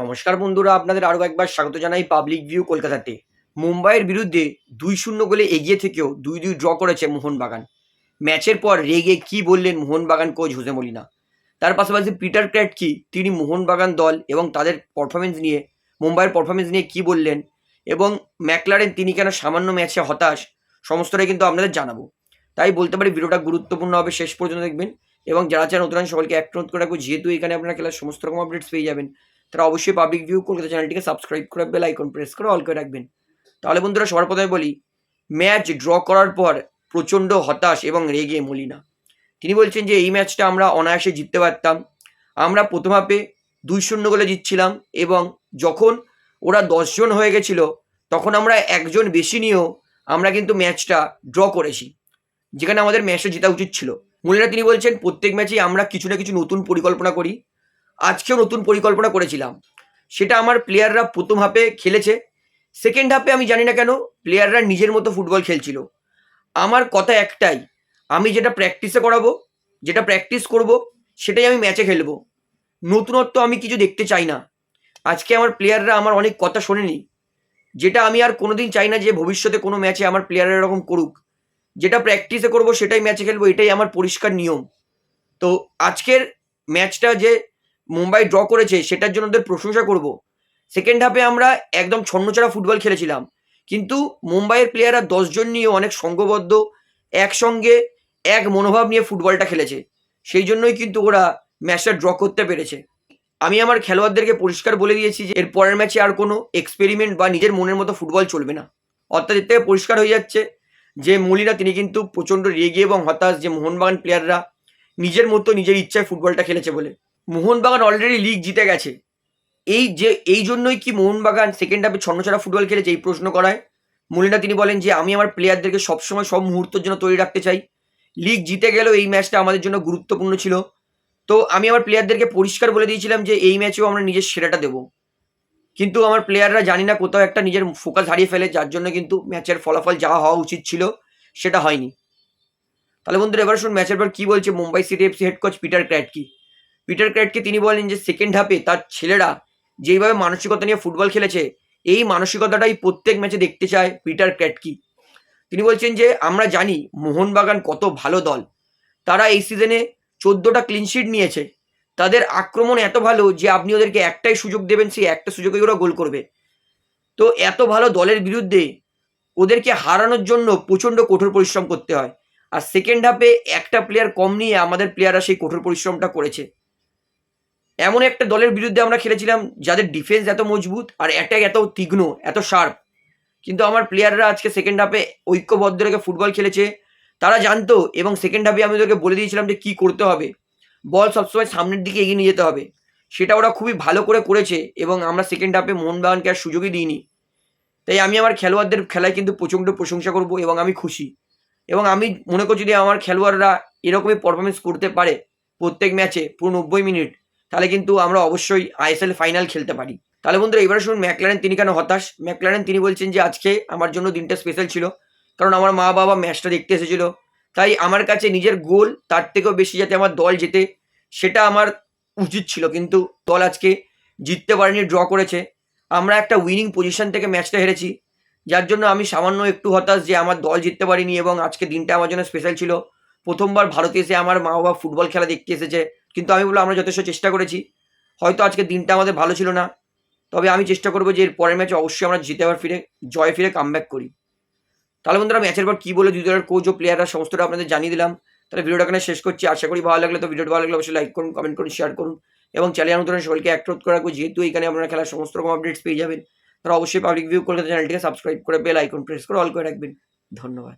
নমস্কার বন্ধুরা, আপনাদের আরও একবার স্বাগত জানাই পাবলিক ভিউ কলকাতাতে। মুম্বাইয়ের বিরুদ্ধে দুই শূন্য গোলে এগিয়ে থেকেও দুই দুই ড্র করেছে মোহনবাগান। ম্যাচের পর রেগে কি বললেন মোহনবাগান কোচ হোসে মলিনা? তার পাশাপাশি পিটার ক্র্যাট ক্র্যাটকি, তিনি মোহনবাগান দল এবং তাদের পারফরমেন্স নিয়ে, মুম্বাইয়ের পারফরমেন্স নিয়ে কি বললেন এবং ম্যাকলারেন তিনি কেন সামান্য ম্যাচে হতাশ, সমস্তটাই কিন্তু আপনাদের জানাব। তাই বলতে পারি ভিডিওটা গুরুত্বপূর্ণ হবে, শেষ পর্যন্ত দেখবেন এবং যারা চান নতুন সকলকে এক করে রাখব, যেহেতু এখানে আপনারা খেলার সমস্ত রকম আপডেটস পেয়ে যাবেন তারা অবশ্যই পাবলিক ভিউ কলকাতা চ্যানেলটিকে সাবস্ক্রাইব করে বেল আইকন প্রেস করে অল করে রাখবেন। তাহলে বন্ধুরা সবার প্রথমে বলি ম্যাচ ড্র করার পর প্রচণ্ড হতাশ এবং রেগে মলিনা। তিনি বলছেন যে, এই ম্যাচটা আমরা অনায়াসে জিততে পারতাম। আমরা প্রথম হাফে দুই শূন্য গোলে জিতছিলাম এবং যখন ওরা দশজন হয়ে গেছিল, তখন আমরা একজন বেশি নিয়েও আমরা কিন্তু ম্যাচটা ড্র করেছি। যেখানে আমাদের ম্যাচটা জেতা উচিত ছিল। মলিনা তিনি বলছেন, প্রত্যেক ম্যাচেই আমরা কিছু না কিছু নতুন পরিকল্পনা করি। আজকেও নতুন পরিকল্পনা করেছিলাম। সেটা আমার প্লেয়াররা প্রথম হাফে খেলেছে। সেকেন্ড হাফে আমি জানি না কেন প্লেয়াররা নিজের মতো ফুটবল খেলছিল। আমার কথা একটাই, আমি যেটা প্র্যাকটিসে করাবো, যেটা প্র্যাকটিস করব, সেটাই আমি ম্যাচে খেলব। নতুনত্ব আমি কিছু দেখতে চাই না। আজকে আমার প্লেয়াররা আমার অনেক কথা শোনেনি। যেটা আমি আর কোনোদিন চাই না যে ভবিষ্যতে কোনো ম্যাচে আমার প্লেয়াররা এরকম করুক। যেটা প্র্যাকটিসে করব সেটাই ম্যাচে খেলব, এটাই আমার পরিষ্কার নিয়ম। তো আজকের ম্যাচটা যে মুম্বাই ড্র করেছে, সেটার জন্য ওদের প্রশংসা করব। সেকেন্ড হাফে আমরা একদম ছন্নছাড়া ফুটবল খেলেছিলাম। কিন্তু মুম্বাইয়ের প্লেয়াররা দশজন নিয়ে অনেক সংঘবদ্ধ একসঙ্গে এক মনোভাব নিয়ে ফুটবলটা খেলেছে। সেই জন্যই কিন্তু ওরা ম্যাচটা ড্র করতে পেরেছে। আমি আমার খেলোয়াড়দেরকে পরিষ্কার বলে দিয়েছি যে, এর পরের ম্যাচে আর কোনো এক্সপেরিমেন্ট বা নিজের মনের মতো ফুটবল চলবে না। অর্থাৎ এর থেকে পরিষ্কার হয়ে যাচ্ছে যে, মলিনা তিনি কিন্তু প্রচণ্ড রেগে এবং হতাশ যে, মোহনবাগান প্লেয়াররা নিজের মতো নিজের ইচ্ছায় ফুটবলটা খেলেছে বলে। মোহনবাগান অলরেডি লিগ জিতে গেছে। এই যে, এই জন্যই কি মোহনবাগান সেকেন্ড হাফে ছন্নছাড়া ফুটবল খেলেছে এই প্রশ্ন করায়? মলিনা, তিনি বলেন যে, আমি আমার প্লেয়ারদেরকে সবসময় সব মুহূর্তের জন্য তৈরি রাখতে চাই। লিগ জিতে গেলেও এই ম্যাচটা আমাদের জন্য গুরুত্বপূর্ণ ছিল। তো আমি আমার প্লেয়ারদেরকে পরিষ্কার বলে দিয়েছিলাম যে, এই ম্যাচেও আমরা নিজের সেরাটা দেবো। কিন্তু আমার প্লেয়াররা জানি না কোথাও একটা নিজের ফোকাস হারিয়ে ফেলে, যার জন্য কিন্তু ম্যাচের ফলাফল যা হওয়া উচিত ছিল, সেটা হয়নি। তাহলে বন্ধুরা, এবার শুন ম্যাচের পর কি বলছে Mumbai city FC head coach Peter Kratky Peter Kratky তিনি বলেন যে সেকেন্ড হাফে তার ছেলেরা যেইভাবে মানসিকতা নিয়ে ফুটবল খেলেছে, এই মানসিকতাটাই প্রত্যেক ম্যাচে দেখতে চায় পিটার ক্র্যাটকি তিনি বলছেন যে, আমরা জানি মোহনবাগান কত ভালো দল। তারা এই সিজনে চোদ্দোটা ক্লিনশিট নিয়েছে। তাদের আক্রমণ এত ভালো যে, আপনি ওদেরকে একটাই সুযোগ দেবেন, সেই একটা সুযোগে ওরা গোল করবে। তো এত ভালো দলের বিরুদ্ধে ওদেরকে হারানোর জন্য প্রচণ্ড কঠোর পরিশ্রম করতে হয়। আর সেকেন্ড হাফে একটা প্লেয়ার কম নিয়ে আমাদের প্লেয়াররা সেই কঠোর পরিশ্রমটা করেছে। এমন একটা দলের বিরুদ্ধে আমরা খেলেছিলাম, যাদের ডিফেন্স এত মজবুত আর অ্যাটাক এত তীক্ষ্ণ, এত শার্প কিন্তু আমার প্লেয়াররা আজকে সেকেন্ড হাফে ঐক্যবদ্ধ রেখে ফুটবল খেলেছে। তারা জানতো এবং সেকেন্ড হাফে আমি ওদেরকে বলে দিয়েছিলাম যে কী করতে হবে। বল সবসময় সামনের দিকে এগিয়ে নিয়ে যেতে হবে। সেটা ওরা খুবই ভালো করে করেছে এবং আমরা সেকেন্ড হাফে মোহনবাগানকে আর সুযোগই দিইনি। তাই আমি আমার খেলোয়াড়দের খেলায় কিন্তু প্রচণ্ড প্রশংসা করব এবং আমি খুশি। এবং আমি মনে করছি যদি আমার খেলোয়াড়রা এরকমই পারফরমেন্স করতে পারে প্রত্যেক ম্যাচে পুরো নব্বই মিনিট। তাহলে কিন্তু আমরা অবশ্যই আইএসএল ফাইনাল খেলতে পারি। তাহলে বন্ধুরা, এবারে শুনুন, ম্যাকলারেন তিনি কেন হতাশ? ম্যাকলারেন তিনি বলছেন যে, আজকে আমার জন্য দিনটা স্পেশাল ছিল। কারণ আমার মা বাবা ম্যাচটা দেখতে এসেছিল। তাই আমার কাছে নিজের গোল তার থেকেও বেশি যাতে আমার দল জেতে, সেটা আমার উচিত ছিল। কিন্তু দল আজকে জিততে পারেনি ড্র করেছে। আমরা একটা উইনিং পজিশন থেকে ম্যাচটা হেরেছি। যার জন্য আমি সামান্য একটু হতাশ যে, আমার দল জিততে পারিনি এবং আজকে দিনটা আমার জন্য স্পেশাল ছিল। প্রথমবার ভারতে এসে আমার মা বাবা ফুটবল খেলা দেখতে এসেছে। কিন্তু আমি বলব আমরা যথেষ্ট চেষ্টা করেছি। হয়তো আজকে দিনটা আমাদের ভালো ছিল না। তবে আমি চেষ্টা করব যে এর পরের ম্যাচে অবশ্যই আমরা জিতে আবার ফিরে, জয় ফিরে কামব্যাক করি। তাহলে বন্ধুরা ম্যাচের পর কী বলে দুই দলের কোচ ও প্লেয়াররা সমস্তটা আপনাদের জানিয়ে দিলাম। তাহলে ভিডিওটা এখানে শেষ করছি। আশা করি ভালো লাগলে তো ভিডিওটা ভালো লাগলে অবশ্যই লাইক করুন কমেন্ট করুন শেয়ার করুন। এবং চ্যানেল নতুন সকলকে অ্যাক্রোধ করে রাখব। যেহেতু এখানে আপনারা খেলার সমস্ত রকম আপডেটস পেয়ে যাবেন তারা অবশ্যই পাবলিক ভিউ কলকাতা চ্যানেলটিকে সাবস্ক্রাইব করে বেল আইকন প্রেস করে অল করে রাখবেন। ধন্যবাদ।